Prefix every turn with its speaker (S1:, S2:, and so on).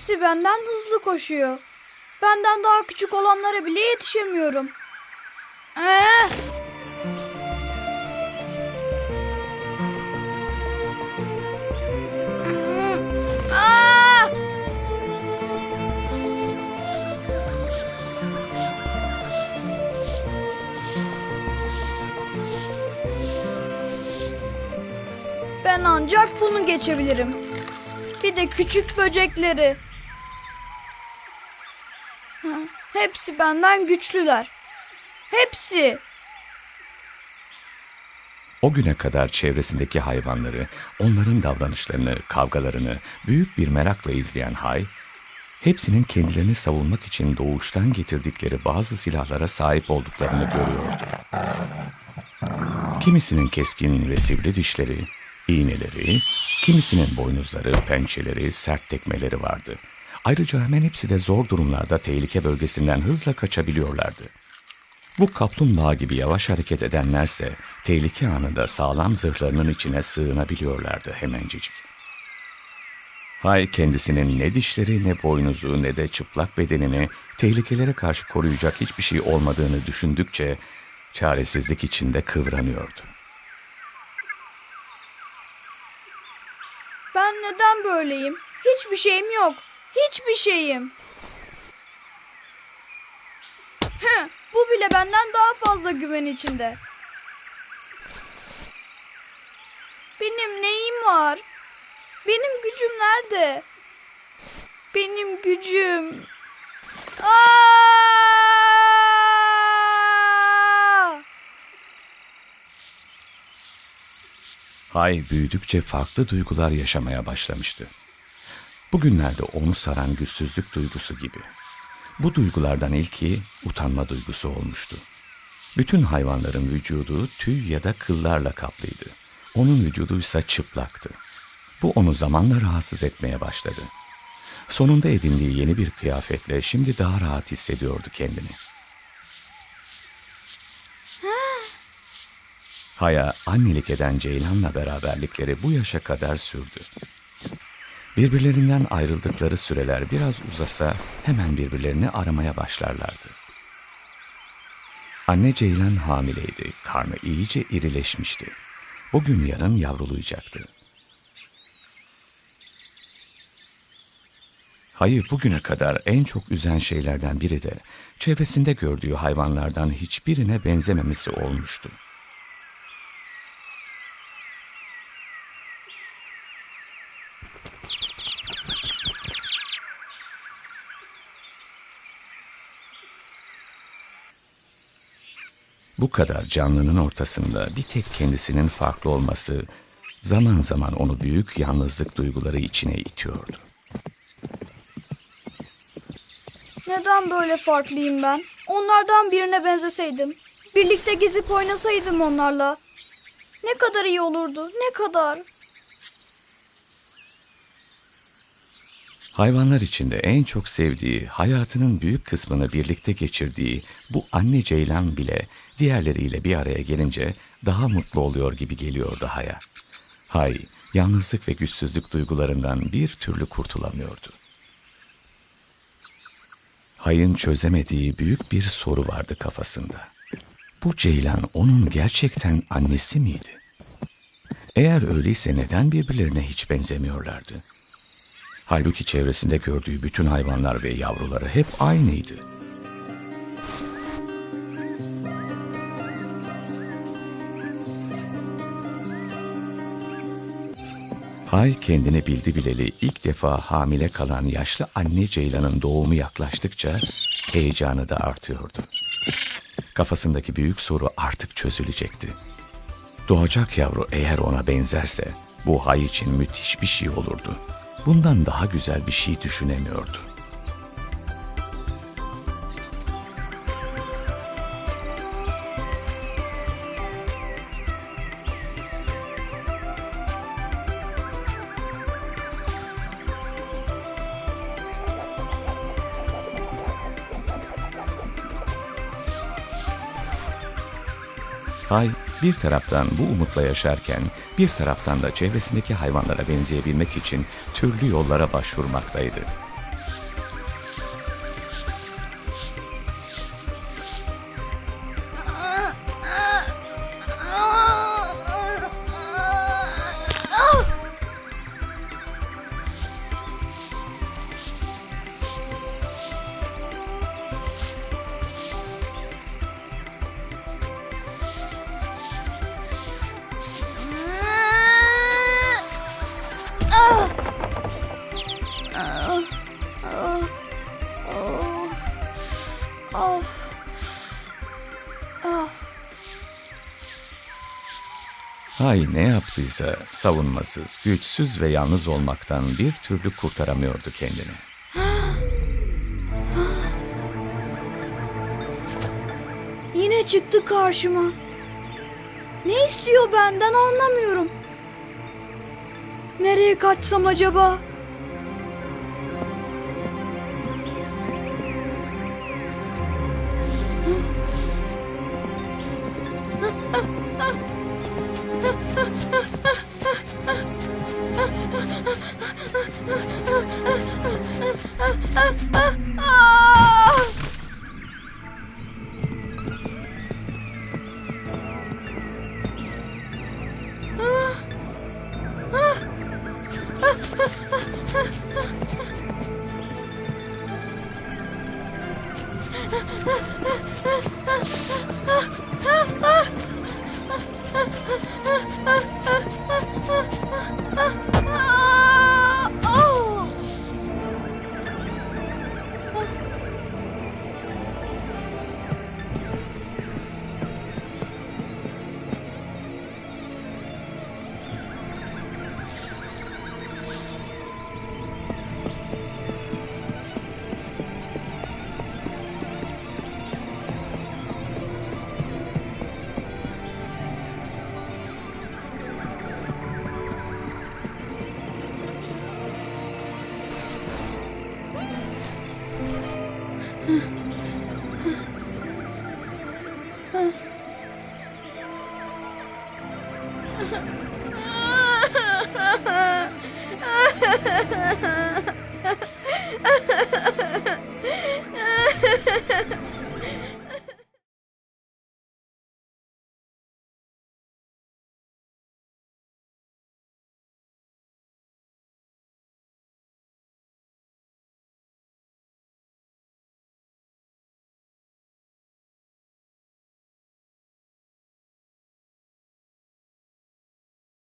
S1: Hepsi benden hızlı koşuyor. Benden daha küçük olanlara bile yetişemiyorum. Ee? Ben ancak bunu geçebilirim. Bir de küçük böcekleri. Hepsi benden güçlüler. Hepsi.
S2: O güne kadar çevresindeki hayvanları, onların davranışlarını, kavgalarını büyük bir merakla izleyen Hay, hepsinin kendilerini savunmak için doğuştan getirdikleri bazı silahlara sahip olduklarını görüyordu. Kimisinin keskin ve sivri dişleri, iğneleri, kimisinin boynuzları, pençeleri, sert tekmeleri vardı. Ayrıca hemen hepsi de zor durumlarda tehlike bölgesinden hızla kaçabiliyorlardı. Bu kaplumbağa gibi yavaş hareket edenlerse tehlike anında sağlam zırhlarının içine sığınabiliyorlardı hemencecik. Hay kendisinin ne dişleri ne boynuzu ne de çıplak bedenini tehlikelere karşı koruyacak hiçbir şey olmadığını düşündükçe çaresizlik içinde kıvranıyordu.
S1: Ben neden böyleyim? Hiçbir şeyim yok. Hiçbir şeyim. Heh, bu bile benden daha fazla güven içinde. Benim neyim var? Benim gücüm nerede? Benim gücüm.
S2: Hay büyüdükçe farklı duygular yaşamaya başlamıştı. Bugünlerde onu saran güçsüzlük duygusu gibi. Bu duygulardan ilki utanma duygusu olmuştu. Bütün hayvanların vücudu tüy ya da kıllarla kaplıydı. Onun vücudu ise çıplaktı. Bu onu zamanla rahatsız etmeye başladı. Sonunda edindiği yeni bir kıyafetle şimdi daha rahat hissediyordu kendini. Haya annelik eden Ceylan'la beraberlikleri bu yaşa kadar sürdü. Birbirlerinden ayrıldıkları süreler biraz uzasa hemen birbirlerini aramaya başlarlardı. Anne Ceylan hamileydi, karnı iyice irileşmişti. Bugün yarın yavrulayacaktı. Hayır bugüne kadar en çok üzen şeylerden biri de çevresinde gördüğü hayvanlardan hiçbirine benzememesi olmuştu. Bu kadar canlının ortasında bir tek kendisinin farklı olması zaman zaman onu büyük yalnızlık duyguları içine itiyordu.
S1: Neden böyle farklıyım ben? Onlardan birine benzeseydim. Birlikte gezip oynasaydım onlarla. Ne kadar iyi olurdu, ne kadar.
S2: Hayvanlar içinde en çok sevdiği, hayatının büyük kısmını birlikte geçirdiği bu anne ceylan bile diğerleriyle bir araya gelince daha mutlu oluyor gibi geliyordu Hay'a. Hay, yalnızlık ve güçsüzlük duygularından bir türlü kurtulamıyordu. Hay'ın çözemediği büyük bir soru vardı kafasında. Bu ceylan onun gerçekten annesi miydi? Eğer öyleyse neden birbirlerine hiç benzemiyorlardı? Halbuki çevresinde gördüğü bütün hayvanlar ve yavruları hep aynıydı. Hay kendini bildi bileli ilk defa hamile kalan yaşlı anne Ceylan'ın doğumu yaklaştıkça heyecanı da artıyordu. Kafasındaki büyük soru artık çözülecekti. Doğacak yavru eğer ona benzerse bu Hay için müthiş bir şey olurdu. Bundan daha güzel bir şey düşünemiyordu. Hay bir taraftan bu umutla yaşarken bir taraftan da çevresindeki hayvanlara benzeyebilmek için türlü yollara başvurmaktaydı.
S1: Ah, ah.
S2: Hay ne yaptıysa savunmasız, güçsüz ve yalnız olmaktan bir türlü kurtaramıyordu kendini.
S1: Yine çıktı karşıma. Ne istiyor benden anlamıyorum. Nereye kaçsam acaba? Ha ha ha ha!